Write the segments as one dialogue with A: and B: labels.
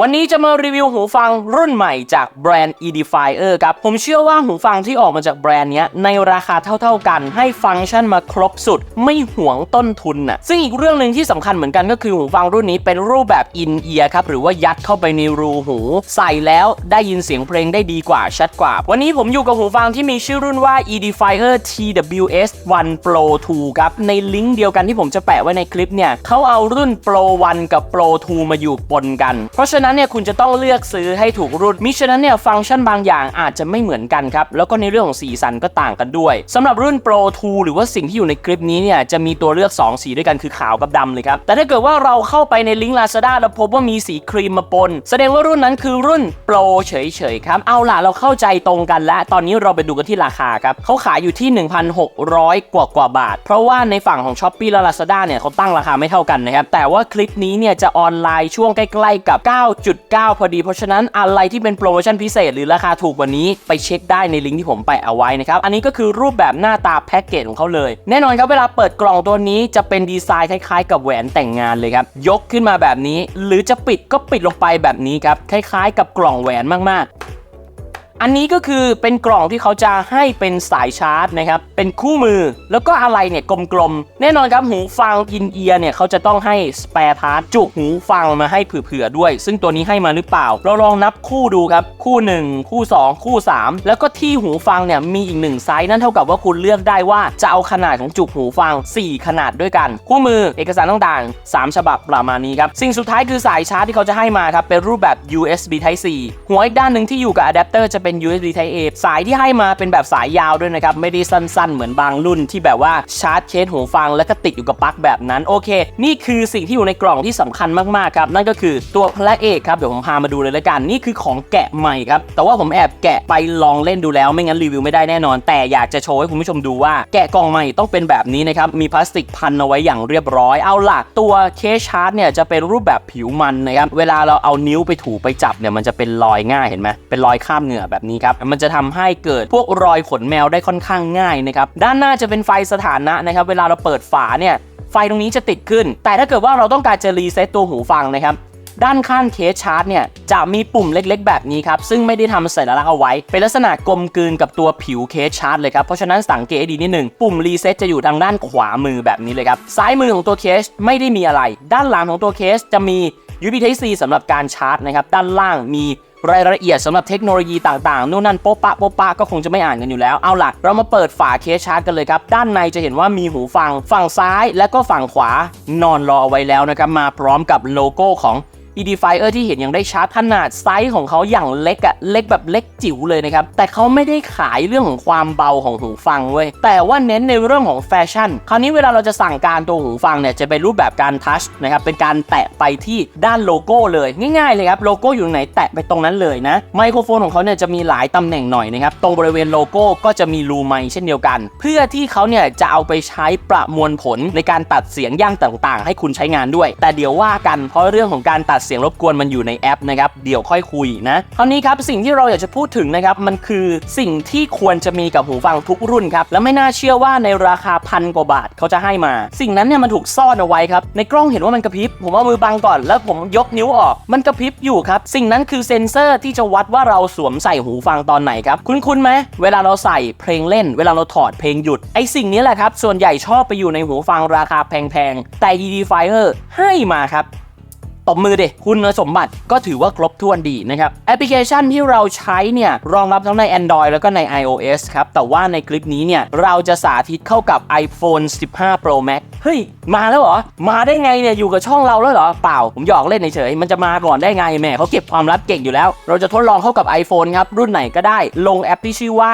A: วันนี้จะมารีวิวหูฟังรุ่นใหม่จากแบรนด์ Edifier ครับ ผมเชื่อว่าหูฟังที่ออกมาจากแบรนด์นี้ในราคาเท่าๆกัน ให้ฟังก์ชันมาครบสุด ไม่หวงต้นทุนน่ะ ซึ่งอีกเรื่องหนึ่งที่สำคัญเหมือนกันก็คือหูฟังรุ่นนี้เป็นรูปแบบ in ear ครับ หรือว่ายัดเข้าไปในรูหู ใส่แล้วได้ยินเสียงเพลงได้ดีกว่าชัดกว่า วันนี้ผมอยู่กับหูฟังที่มีชื่อรุ่นว่า Edifier TWS 1 Pro 2 ครับ ในลิงก์เดียวกันที่ผมจะแปะไว้ในคลิปเนี่ยเขาเอารุ่น Pro 1 กับ Pro 2 มาอยู่ปนกัน เพราะฉะนั้นั้นเนี่ยคุณจะต้องเลือกซื้อให้ถูกรุ่นมิฉะนั้นเนี่ยฟังก์ชันบางอย่างอาจจะไม่เหมือนกันครับแล้วก็ในเรื่องของสีสันก็ต่างกันด้วยสำหรับรุ่น Pro 2 หรือว่าสิ่งที่อยู่ในคลิปนี้เนี่ยจะมีตัวเลือก 2 สีด้วยกันคือขาวกับดำเลยครับแต่ถ้าเกิดว่าเราเข้าไปในลิงก์ Lazada แล้วพบว่ามีสีครีมมาปน แสดงว่ารุ่นนั้นคือรุ่น Pro เฉยๆครับเอาล่ะเราเข้าใจตรงกันแล้ว ตอนนี้เราไปดูกันที่ราคาครับเขาขายอยู่ที่ 1,600 กว่ากว่าบาท เพราะว่าในฝั่งของ s h อ p e e และ Lazada เนี่ยเขาตั้งราคาไม่เท่ากันนะครับแต่ว่าคลิปนี้เนี่ยจะออนไลน์ช่วงใกล้ๆกับ9.9 พอดี เพราะฉะนั้นอะไรที่เป็นโปรโมชั่นพิเศษ หรือราคาถูกกว่านี้ไปเช็คได้ในลิงก์ที่ผมแปะเอาไว้นะครับ อันนี้ก็คือรูปแบบหน้าตาแพ็กเกจของเขาเลย แน่นอนครับเวลาเปิดกล่องตัวนี้จะเป็นดีไซน์คล้ายๆ กับแหวนแต่งงานเลยครับ ยกขึ้นมาแบบนี้ หรือจะปิดก็ปิดลงไปแบบนี้ครับคล้ายๆ กับกล่องแหวนมากๆ อันนี้ก็คือเป็นกล่องที่เขาจะให้เป็นสายชาร์จนะครับเป็นคู่มือแล้วก็อะไรเนี่ยกลมๆ แน่นอนครับหูฟังอินเอียร์เนี่ยเขาจะต้องให้สเปร์พาร์ทจุกหูฟังมาให้เผื่อๆด้วย ซึ่งตัวนี้ให้มาหรือเปล่า เราลองนับคู่ดูครับ คู่ 1 คู่ 2 คู่ 3 แล้วก็ที่หูฟังเนี่ยมีอีกหนึ่งไซส์นั่นเท่ากับว่าคุณเลือกได้ว่าจะเอาขนาดของจุกหูฟัง 4 ขนาดด้วยกัน คู่มือเอกสารต่างๆ 3 ฉบับประมาณนี้ครับสิ่งสุดท้ายคือสายชาร์จที่เขาจะให้มาครับเป็นรูปแบบ USB Type C หัวอีกด้านหนึ่งที่อยู่กับอะแดปเตอร์จะเป็น USB Type A สายที่ให้มาเป็นแบบสายยาวด้วยนะครับ ไม่ได้สั้นๆ เหมือนบางรุ่นที่แบบว่าชาร์จเคสหูฟัง แล้วก็ติดอยู่กับปลั๊กแบบนั้น โอเค นี่คือสิ่งที่อยู่ในกล่องที่สำคัญมากๆครับนั่นก็คือตัวพระเอกครับเดี๋ยวผมพามาดูเลยละกันนี่คือของแกะใหม่ครับแต่ว่าผมแอบแกะไปลองเล่นดูแล้วไม่งั้นรีวิวไม่ได้แน่นอน แต่อยากจะโชว์ให้คุณผู้ชมดูว่าแกะกล่องใหม่ต้องเป็นแบบนี้นะครับมีพลาสติกพันเอาไว้อย่างเรียบร้อยเอาล่ะตัวเคสชาร์จเนี่ยจะเป็นรูปแบบผิวมันนะครับเวลาเราเอานิ้วไปถูไปจับเนี่ยมันจะเป็นรอยง่ายเห็นไหมเป็นรอยข้ามเหงื่อแบบนี้ครับมันจะทำให้เกิดพวกรอยขนแมวได้ค่อนข้างง่ายนะครับด้านหน้าจะเป็นไฟสถานะนะครับเวลาเราเปิดฝาเนี่ยไฟตรงนี้จะติดขึ้น แต่ถ้าเกิดว่าเราต้องการจะรีเซ็ตตัวหูฟังนะครับด้านข้างเคสชาร์จเนี่ยจะมีปุ่มเล็กๆ แบบนี้ครับ ซึ่งไม่ได้ทำสัญลักษณ์เอาไว้ เป็นลักษณะกลมกลืนกับตัวผิวเคสชาร์จเลยครับ เพราะฉะนั้นสังเกตดีนิดหนึ่งปุ่มรีเซ็ตจะอยู่ทางด้านขวามือแบบนี้เลยครับ ซ้ายมือของตัวเคสไม่ได้มีอะไร ด้านหลังของตัวเคสจะมี USB Type C สำหรับการชาร์จนะครับ ด้านล่างมี รายละเอียดสำหรับเทคโนโลยีต่างๆนู่นนั่นโป๊ะปะโป๊ะปะก็คงจะไม่อ่านกันอยู่แล้ว เอาล่ะ เรามาเปิดฝาเคสชาร์จกันเลยครับ ด้านในจะเห็นว่ามีหูฟัง ฝั่งซ้ายและก็ฝั่งขวา นอนรอเอาไว้แล้วนะครับ มาพร้อมกับโลโก้ของ Edifier ที่เห็นยังได้ชาร์จขนาดไซส์ของเขาอย่างเล็กอะเล็กแบบเล็กจิ๋วเลยนะครับ แต่เขาไม่ได้ขายเรื่องของความเบาของหูฟังเว้ย แต่ว่าเน้นในเรื่องของแฟชั่น คราวนี้เวลาเราจะสั่งการตัวหูฟังเนี่ยจะเป็นรูปแบบการทัชนะครับ เป็นการแตะไปที่ด้านโลโก้เลย ง่ายๆเลยครับ โลโก้อยู่ไหนแตะไปตรงนั้นเลยนะ ไมโครโฟนของเขาเนี่ยจะมีหลายตำแหน่งหน่อยนะครับ ตรงบริเวณโลโก้ก็จะมีรูไมค์เช่นเดียวกัน เพื่อที่เขาเนี่ยจะเอาไปใช้ประมวลผลในการตัดเสียงย่างต่างๆ ให้คุณใช้งานด้วย แต่เดี๋ยวว่ากันเพราะเรื่องของการตัดเสียงรบกวนมันอยู่ในแอปนะครับเดี๋ยวค่อยคุยนะคราวนี้ครับสิ่งที่เราอยากจะพูดถึงนะครับมันคือสิ่งที่ควรจะมีกับหูฟังทุกรุ่นครับและไม่น่าเชื่อว่าในราคาพันกว่าบาทเขาจะให้มา สิ่งนั้นเนี่ยมันถูกซ่อนเอาไว้ครับในกล้องเห็นว่ามันกระพริบผมเอามือบังก่อนแล้วผมยกนิ้วออก มันกระพริบอยู่ครับสิ่งนั้นคือเซ็นเซอร์ที่จะวัดว่าเราสวมใส่หูฟังตอนไหนครับคุ้นๆไหมเวลาเราใส่เพลงเล่น เวลาเราถอดเพลงหยุดไอสิ่งนี้แหละครับส่วนใหญ่ชอบไปอยู่ในหูฟังราคาแพงๆแต่ e d f i r e ให้มาครับ ตบมือเด็คุณสมบัติก็ถือว่าครบถ้วนดีนะครับแอปพลิเคชันที่เราใช้เนี่ยรองรับทั้งใน Android แล้วก็ใน iOS ครับ แต่ว่าในคลิปนี้เนี่ยเราจะสาธิตเข้ากับ iPhone 15 Pro Max เฮ้ย มาแล้วเหรอ มาได้ไงเนี่ยอยู่กับช่องเราแล้วเหรอ เปล่า ผมหยอกเล่นเฉยมันจะมาก่อนได้ไงแหม่เขาเก็บความลับเก่งอยู่แล้ว เราจะทดลองเข้ากับ iPhone ครับ รุ่นไหนก็ได้ ลงแอปที่ชื่อว่า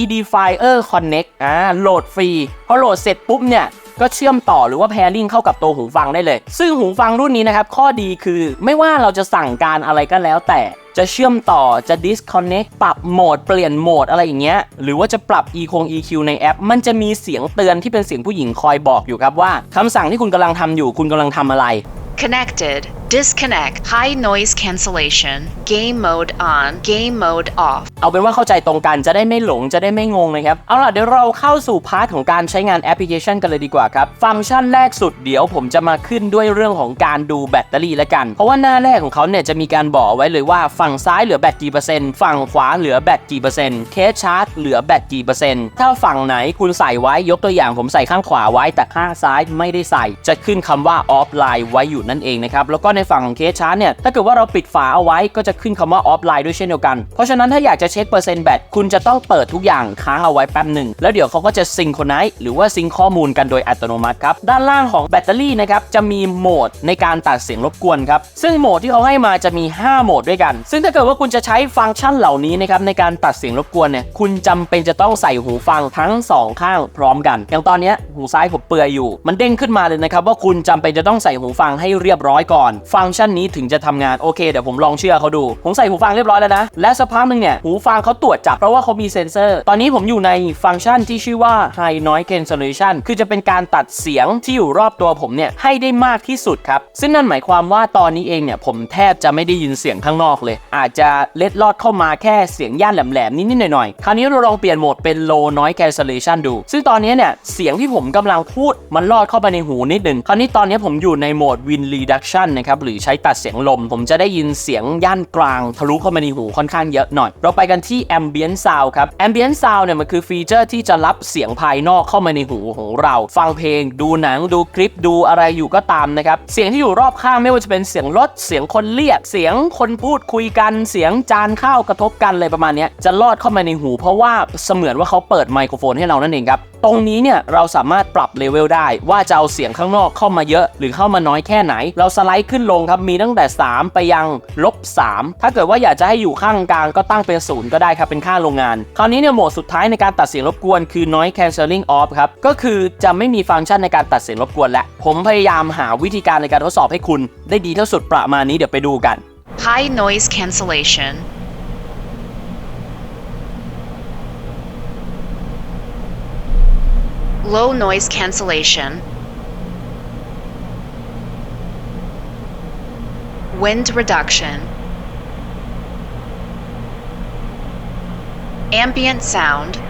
A: Edifier Connect อ่าโหลดฟรีพอโหลดเสร็จปุ๊บเนี่ย ก็เชื่อมต่อหรือว่า pairing เข้ากับตัวหูฟังได้เลย ซึ่งหูฟังรุ่นนี้นะครับ ข้อดีคือไม่ว่าเราจะสั่งการอะไรก็แล้วแต่จะเชื่อมต่อจะ disconnect ปรับโหมด เปลี่ยนโหมดอะไรอย่างเงี้ย หรือว่าจะปรับ e คง EQ ในแอป มันจะมีเสียงเตือนที่เป็นเสียงผู้หญิงคอยบอกอยู่ครับว่าคำสั่งที่คุณกำลังทำอยู่คุณกำลังทำอะไร
B: Connected. Disconnect. High noise cancellation. Game mode on. Game mode off.
A: เอาเป็นว่าเข้าใจตรงกันจะได้ไม่หลงจะได้ไม่งงนะครับ เอาล่ะเดี๋ยวเราเข้าสู่พาร์ทของการใช้งานแอปพลิเคชันกันเลยดีกว่าครับ ฟังก์ชันแรกสุดเดี๋ยวผมจะมาขึ้นด้วยเรื่องของการดูแบตเตอรี่ละกัน เพราะว่าหน้าแรกของเขาเนี่ยจะมีการบอกไว้เลยว่าฝั่งซ้ายเหลือแบตกี่เปอร์เซ็นต์ฝั่งขวาเหลือแบตกี่เปอร์เซ็นต์เคสชาร์จเหลือแบตกี่เปอร์เซ็นต์ถ้าฝั่งไหนคุณใส่ไว้ยกตัวอย่างผมใส่ข้างขวาไว้แต่ข้างซ้ายไม่ได้ใส่ จะขึ้นคำว่าออฟไลน์ไว้อยู่นั่นเองนะครับแล้วก็ในฝั่งของเคสชาร์จเนี่ยถ้าเกิดว่าเราปิดฝาเอาไว้ก็จะขึ้นคำว่าออฟไลน์ด้วยเช่นเดียวกัน เพราะฉะนั้นถ้าอยากจะเช็คเปอร์เซ็นต์แบตคุณจะต้องเปิดทุกอย่างค้างเอาไว้แป๊บหนึ่งแล้วเดี๋ยวเขาก็จะซิงโครไนซ์หรือว่าซิงข้อมูลกันโดยอัตโนมัติครับด้านล่างของแบตเตอรี่นะครับจะมีโหมดในการตัดเสียงรบกวนครับซึ่งโหมดที่เขาให้มาจะมี 5 โหมดด้วยกัน ซึ่งถ้าเกิดว่าคุณจะใช้ฟังก์ชันเหล่านี้นะครับในการตัดเสียงรบกวนเนี่ยคุณจำเป็นจะต้องใส่หูฟังทั้ง 2 ข้างพร้อมกัน อย่างตอนนี้หูซ้ายผมเปื่อยอยู่ มันเด้งขึ้นมาเลยนะครับว่าคุณจำเป็นจะต้องใส่หูฟังให้เรียบร้อยก่อนฟังก์ชันนี้ถึงจะทำงานโอเคเดี๋ยวผมลองเชื่อเขาดู ผมใส่หูฟังเรียบร้อยแล้วนะ และสักพักหนึ่งเนี่ยหูฟังเขาตรวจจับเพราะว่าเขามีเซ็นเซอร์ ตอนนี้ผมอยู่ในฟังก์ชันที่ชื่อว่า High Noise Cancellation คือจะเป็นการตัดเสียงที่อยู่รอบตัวผมเนี่ยให้ได้มากที่สุดครับ ซึ่งนั่นหมายความว่าตอนนี้เองเนี่ยผมแทบจะไม่ได้ยินเสียงข้างนอกเลย อาจจะเล็ดลอดเข้ามาแค่เสียงย่านแหลมๆนิดๆหน่อยๆคราวนี้เราลองเปลี่ยนโหมดเป็น Low Noise Cancellation ดู ซึ่งตอนนี้เนี่ยเสียงที่ผมกำลังพูดมันลอดเข้าไปในหูนิดหนึ่งคราวนี้ตอนนี้ผมอยู่ในโหมด Wind Reduction นะครับหรือใช้ตัดเสียงลม ผมจะได้ยินเสียงย่านกลาง ทะลุเข้ามาในหูค่อนข้างเยอะหน่อย เราไปกันที่ Ambient Sound ครับ Ambient Sound เนี่ยมันคือฟีเจอร์ที่จะรับเสียงภายนอกเข้ามาในหูของเรา ฟังเพลง ดูหนังดูคลิปดูอะไรอยู่ก็ตามนะครับ เสียงที่อยู่รอบข้างไม่ว่าจะเป็นเสียงรถเสียงคนเรียก เสียงคนพูดคุยกันเสียงจานข้าวกระทบกันอะไรประมาณนี้จะลอดเข้ามาในหู เพราะว่าเสมือนว่าเขาเปิดไมโครโฟนให้เรานั่นเองครับ ตรงนี้เนี่ยเราสามารถปรับเลเวลได้ ว่าจะเอาเสียงข้างนอกเข้ามาเยอะหรือเข้ามาน้อยแค่ไหน เราสไลด์ขึ้นลงครับมีตั้งแต่ 3 ไปยังลบ3ถ้าเกิดว่าอยากจะให้อยู่ข้างกลางก็ตั้งเป็นศูนย์ก็ได้ครับเป็นค่าโรงงาน คราวนี้เนี่ยโหมดสุดท้ายในการตัดเสียงรบกวนคือ noise cancelling off ครับก็คือจะไม่มีฟังก์ชันในการตัดเสียงรบกวนและ ผมพยายามหาวิธีการในการทดสอบให้คุณ ได้ดีที่สุดประมาณนี้เดี๋ยวไปดูกัน
B: High noise cancellation. Low noise cancellation. Wind reduction. Ambient sound.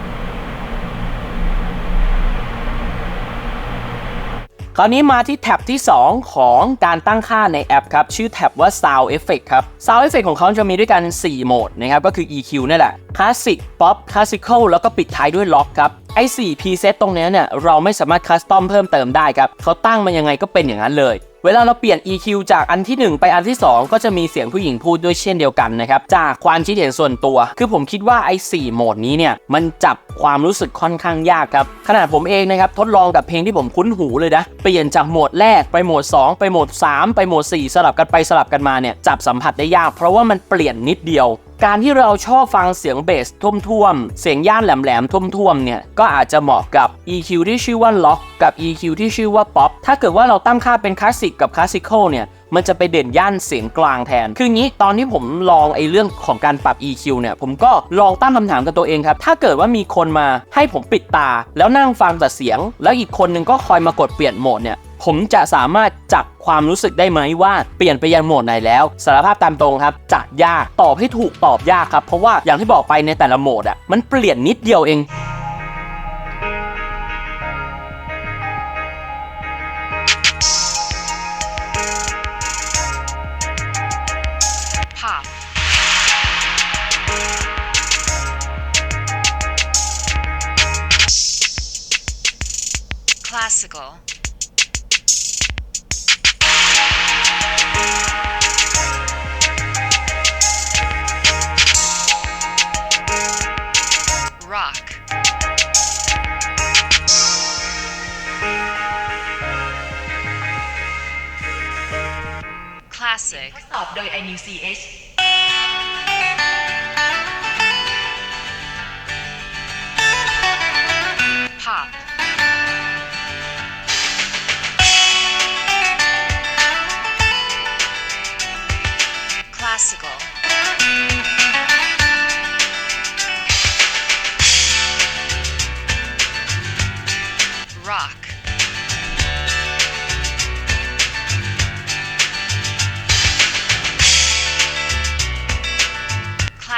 A: คราวนี้มาที่แท็บที่ 2 ของการตั้งค่าในแอปครับ ชื่อแท็บว่า Sound Effect ครับ Sound Effect ของเขาจะมีด้วยกัน 4 โหมดนะครับ ก็คือ EQ นี่แหละ Classic Pop Classical แล้วก็ปิดท้ายด้วย Lock ครับ ไอ้4 preset ตรงนี้เนี่ย เราไม่สามารถคัสตอมเพิ่มเติมได้ครับ เขาตั้งมายังไงก็เป็นอย่างนั้นเลย เวลาเราเปลี่ยน EQ จากอันที่ 1 ไปอันที่ 2 ก็จะมีเสียงผู้หญิงพูดด้วยเช่นเดียวกันนะครับ จากความคิดเห็นส่วนตัว คือผมคิดว่าไอ้4โหมดนี้เนี่ย มันจับความรู้สึกค่อนข้างยากครับ ขนาดผมเองนะครับ ทดลองกับเพลงที่ผมคุ้นหูเลยนะ เปลี่ยนจากโหมดแรกไปโหมด 2 ไปโหมด 3 ไปโหมด 4 สลับกันไปสลับกันมาเนี่ยจับสัมผัสได้ยาก เพราะว่ามันเปลี่ยนนิดเดียว การที่เราชอบฟังเสียงเบสท่วมๆ เสียงย่านแหลมๆท่วมๆ เนี่ย ก็อาจจะเหมาะกับ EQ ที่ชื่อว่า Lock กับ EQ ที่ชื่อว่า Pop ถ้าเกิดว่าเราตั้งค่าเป็นคลาสสิกกับคลาสสิคอลเนี่ย มันจะไปเด่นย่านเสียงกลางแทน คืองี้ตอนที่ผมลองไอ้เรื่องของการปรับ EQ เนี่ย ผมก็ลองตั้งคำถามกับตัวเองครับ ถ้าเกิดว่ามีคนมาให้ผมปิดตา แล้วนั่งฟังแต่เสียง แล้วอีกคนนึงก็คอยมากดเปลี่ยนโหมดเนี่ย ผมจะสามารถจับความรู้สึกได้ไหมว่าเปลี่ยนไปยังโหมดไหนแล้วสารภาพตามตรงครับจัดยากตอบให้ถูกตอบยากครับ เพราะว่าอย่างที่บอกไปในแต่ละโหมดอะมันเปลี่ยนนิดเดียวเอง
B: Classical. Classic.
C: ตอบโดย iNewCH
B: Pop. Classical.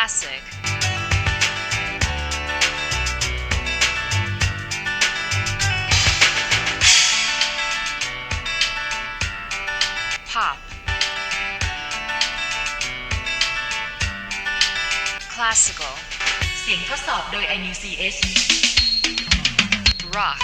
B: Classic. Pop. Classical.
C: เสียงทดสอบโดย iNewCH
B: Rock.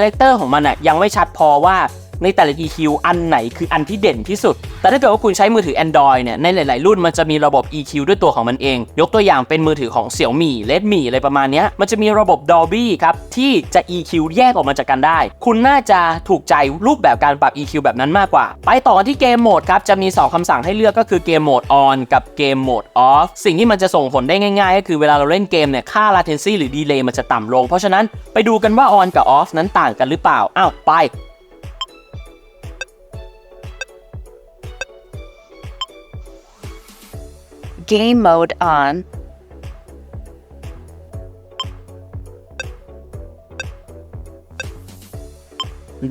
B: า
A: แรคเตอร์ของมันอะยังไม่ชัดพอว่า ในแต่ละ EQ อันไหนคืออันที่เด่นที่สุด แต่ถ้าเกิดว่าคุณใช้มือถือ Android เนี่ยในหลาย ๆ รุ่นมันจะมีระบบ EQ ด้วยตัวของมันเอง ยกตัวอย่างเป็นมือถือของ Xiaomi Redmi อะไรประมาณนี้มันจะมีระบบ Dolby ครับที่จะ EQ แยกออกมาจากกันได้ คุณน่าจะถูกใจรูปแบบการปรับ EQ แบบนั้นมากกว่า ไปต่อกันที่เกมโหมดครับจะมี 2คำสั่งให้เลือกก็คือเกมโหมด on กับเกมโหมด off สิ่งที่มันจะส่งผลได้ง่าย ๆ ก็คือเวลาเราเล่นเกมเนี่ยค่า latency หรือ delay มันจะต่ำลง เพราะฉะนั้นไปดูกันว่า on กับ off นั้นต่างกันหรือเปล่า อ้าวไป
B: Game mode on.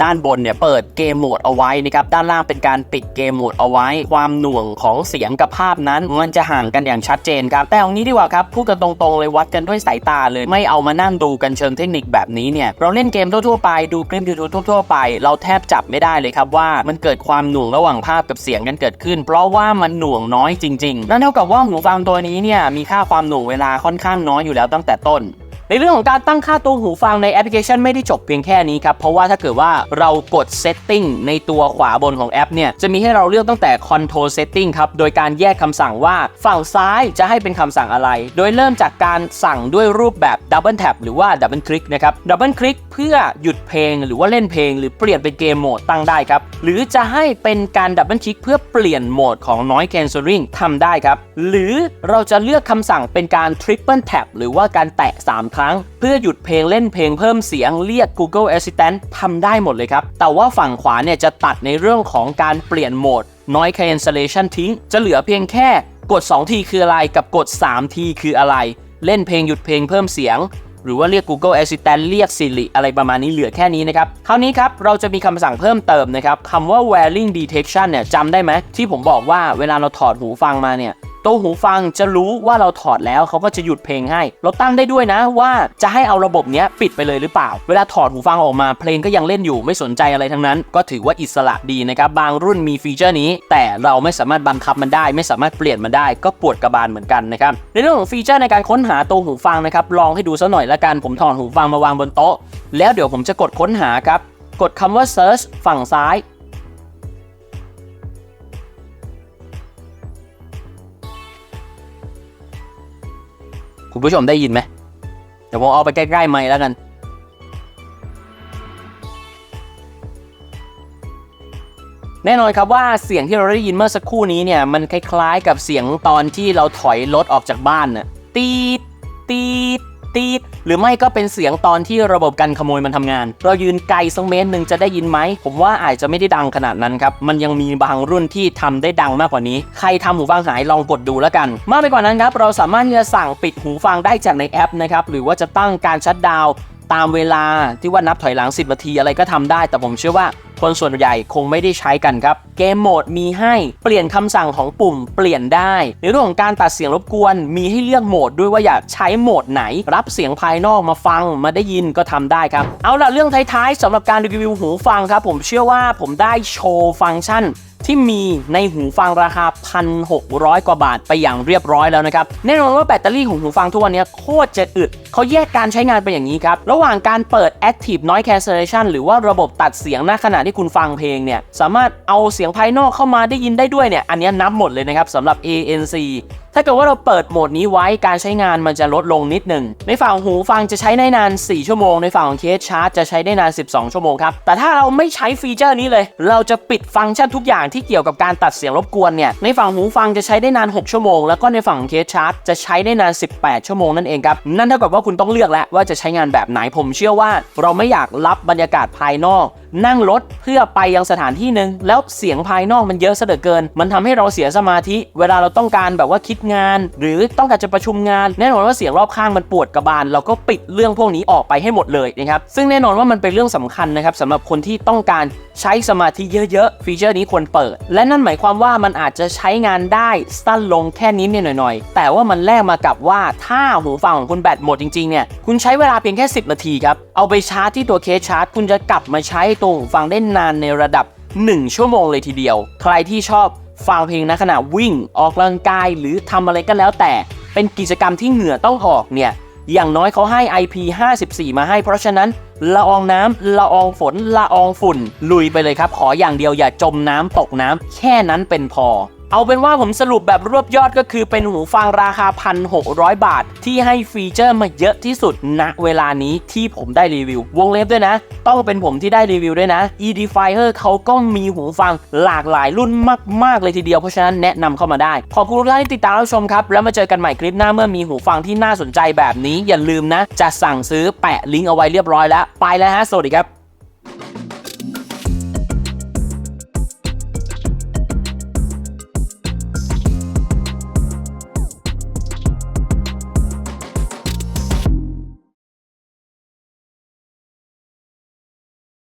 A: ด้านบนเนี่ยเปิดเกมโหมดเอาไว้นะครับด้านล่างเป็นการปิดเกมโหมดเอาไว้ ความหน่วงของเสียงกับภาพนั้นมันจะห่างกันอย่างชัดเจนครับแต่เอางี้ดีกว่าครับพูดกันตรงๆเลยวัดกันด้วยสายตาเลยไม่เอามานั่งดูกันเชิงเทคนิคแบบนี้เนี่ยเราเล่นเกมทั่วๆไปดูคลิปยูทูบทั่วๆไป เราแทบจับไม่ได้เลยครับว่ามันเกิดความหน่วงระหว่างภาพกับเสียงกันเกิดขึ้น เพราะว่ามันหน่วงน้อยจริงๆนั่นเท่ากับว่าหูฟังตัวนี้เนี่ยมีค่าความหน่วงเวลาค่อนข้างน้อยอยู่แล้วตั้งแต่ต้น ในเรื่องของการตั้งค่าตัวหูฟังในแอปพลิเคชันไม่ได้จบเพียงแค่นี้ครับ เพราะว่าถ้าเกิดว่าเรากด Setting ในตัวขวาบนของแอปเนี่ยจะมีให้เราเลือกตั้งแต่ Control Setting ครับ โดยการแยกคำสั่งว่าฝั่งซ้ายจะให้เป็นคำสั่งอะไร โดยเริ่มจากการสั่งด้วยรูปแบบ Double Tap หรือว่า Double Click นะครับ Double Click เพื่อหยุดเพลงหรือว่าเล่นเพลง หรือเปลี่ยนเป็นเกมโหมดตั้งได้ครับ หรือจะให้เป็นการ Double Click เพื่อเปลี่ยนโหมดของ Noise Cancelling ทำได้ครับ หรือเราจะเลือกคำสั่งเป็นการ Triple Tap หรือว่าการแตะ3ครั้ง เพื่อหยุดเพลงเล่นเพลงเพิ่มเสียงเรียก Google Assistant ทำได้หมดเลยครับ แต่ว่าฝั่งขวาเนี่ยจะตัดในเรื่องของการเปลี่ยนโหมด Noise Cancellation ทิ้ง จะเหลือเพียงแค่กด 2 ทีคืออะไรกับกด 3 ทีคืออะไร เล่นเพลงหยุดเพลงเพิ่มเสียง หรือว่าเรียก Google Assistant เรียก Siri อะไรประมาณนี้เหลือแค่นี้นะครับคราวนี้ครับเราจะมีคำสั่งเพิ่มเติมนะครับคำว่า wearing detection เนี่ยจำได้ไหมที่ผมบอกว่าเวลาเราถอดหูฟังมาเนี่ย ตัวหูฟังจะรู้ว่าเราถอดแล้วเขาก็จะหยุดเพลงให้ เราตั้งได้ด้วยนะว่าจะให้เอาระบบเนี้ยปิดไปเลยหรือเปล่า เวลาถอดหูฟังออกมาเพลงก็ยังเล่นอยู่ไม่สนใจอะไรทั้งนั้น ก็ถือว่าอิสระดีนะครับบางรุ่นมีฟีเจอร์นี้ แต่เราไม่สามารถบังคับมันได้ ไม่สามารถเปลี่ยนมันได้ ก็ปวดกระบาลเหมือนกันนะครับในเรื่องของฟีเจอร์ในการค้นหาตัวหูฟังนะครับลองให้ดูสักหน่อยละกันผมถอดหูฟังมาวางบนโต๊ะ แล้วเดี๋ยวผมจะกดค้นหาครับกดคำว่า search ฝั่งซ้าย คุณผู้ชมได้ยินไหมเดี๋ยวผมเอาไปใกล้ๆไมค์แล้วกัน แน่นอนครับว่าเสียงที่เราได้ยินเมื่อสักครู่นี้เนี่ยมันคล้ายๆกับเสียงตอนที่เราถอยรถออกจากบ้านน่ะตีดตีด ตีดหรือไม่ก็เป็นเสียงตอนที่ระบบกันขโมยมันทำงาน เรายืนไกลสักเมตรหนึ่งจะได้ยินไหม ผมว่าอาจจะไม่ได้ดังขนาดนั้นครับ มันยังมีบางรุ่นที่ทำได้ดังมากกว่านี้ ใครทำหูฟังหายลองกดดูแล้วกัน มากไปกว่านั้นครับ เราสามารถที่จะสั่งปิดหูฟังได้จากในแอปนะครับ หรือว่าจะตั้งการชัดดาวตามเวลาที่ว่านับถอยหลัง 10 นาทีอะไรก็ทำได้ แต่ผมเชื่อว่า คนส่วนใหญ่คงไม่ได้ใช้กันครับ เกมโหมดมีให้เปลี่ยนคำสั่งของปุ่มเปลี่ยนได้ ในเรื่องของการตัดเสียงรบกวน มีให้เลือกโหมดด้วยว่าอยากใช้โหมดไหน รับเสียงภายนอกมาฟังมาได้ยินก็ทำได้ครับ เอาล่ะเรื่องท้ายๆสำหรับการรีวิวหูฟังครับ ผมเชื่อว่าผมได้โชว์ฟังก์ชัน ที่มีในหูฟังราคา 1,600 กว่าบาทไปอย่างเรียบร้อยแล้วนะครับ แน่นอนว่าแบตเตอรี่ของหูฟังทุกวันนี้โคตรจะอึดเขาแยกการใช้งานเป็นอย่างนี้ครับ ระหว่างการเปิด Active Noise Cancellation หรือว่าระบบตัดเสียงณขณะที่คุณฟังเพลงเนี่ย สามารถเอาเสียงภายนอกเข้ามาได้ยินได้ด้วยเนี่ย อันนี้นับหมดเลยนะครับสำหรับ ANC ถ้าเกิดว่าเราเปิดโหมดนี้ไว้การใช้งานมันจะลดลงนิดหนึ่ง ในฝั่งหูฟังจะใช้ได้นาน 4 ชั่วโมง ในฝั่งของเคสชาร์จจะใช้ได้นาน 12 ชั่วโมงครับ แต่ถ้าเราไม่ใช้ฟีเจอร์นี้เลย เราจะปิดฟังก์ชันทุกอย่างที่เกี่ยวกับการตัดเสียงรบกวนเนี่ย ในฝั่งหูฟังจะใช้ได้นาน 6 ชั่วโมง แล้วก็ในฝั่งของเคสชาร์จจะใช้ได้นาน 18 ชั่วโมงนั่นเองครับ นั่นเท่ากับว่าคุณต้องเลือกแล้วว่าจะใช้งานแบบไหน ผมเชื่อว่า เราไม่อยากรับบรรยากาศภายนอก นั่งรถเพื่อไปยังสถานที่หนึ่งแล้วเสียงภายนอกมันเยอะเหลือเกิน มันทำให้เราเสียสมาธิ เวลาเราต้องการแบบว่าคิดงาน หรือต้องการจะประชุมงาน แน่นอนว่าเสียงรอบข้างมันปวดกระบาล เราก็ปิดเรื่องพวกนี้ออกไปให้หมดเลยนะครับซึ่งแน่นอนว่ามันเป็นเรื่องสำคัญนะครับสำหรับคนที่ต้องการใช้สมาธิเยอะๆฟีเจอร์นี้ควรเปิด และนั่นหมายความว่ามันอาจจะใช้งานได้สั้นลงแค่นี้เนี่ยหน่อยๆ แต่ว่ามันแลกมากับว่าถ้าหูฟังของคุณแบตหมดจริงๆเนี่ยคุณใช้เวลาเพียงแค่ 10 นาทีครับเอาไปชาร์จที่ตัวเคสชาร์จ คุณจะกลับมาใช้ตัวหูฟังได้นานในระดับ 1 ชั่วโมงเลยทีเดียว ใครที่ชอบฟังเพลงในขณะวิ่งออกกำลังกายหรือทำอะไรก็แล้วแต่ เป็นกิจกรรมที่เหงื่อต้องออกเนี่ยอย่างน้อยเขาให้ IP54 มาให้ เพราะฉะนั้นละอองน้ำละอองฝนละอองฝุ่น ลุยไปเลยครับ ขออย่างเดียวอย่าจมน้ำตกน้ำแค่นั้นเป็นพอ เอาเป็นว่าผมสรุปแบบรวบยอดก็คือเป็นหูฟังราคา 1,600 บาท ที่ให้ฟีเจอร์มาเยอะที่สุดณเวลานี้ที่ผมได้รีวิว วงเล็บด้วยนะ ต้องเป็นผมที่ได้รีวิวด้วยนะ Edifier เขาก็มีหูฟังหลากหลายรุ่นมาก ๆ เลยทีเดียว เพราะฉะนั้นแนะนำเข้ามาได้ ขอบคุณทุกท่านที่ติดตามรับชมครับ แล้วมาเจอกันใหม่คลิปหน้าเมื่อมีหูฟังที่น่าสนใจแบบนี้อย่าลืมนะ จะสั่งซื้อแปะลิงก์เอาไว้เรียบร้อยแล้วไปแล้วฮะสวัสดีครับ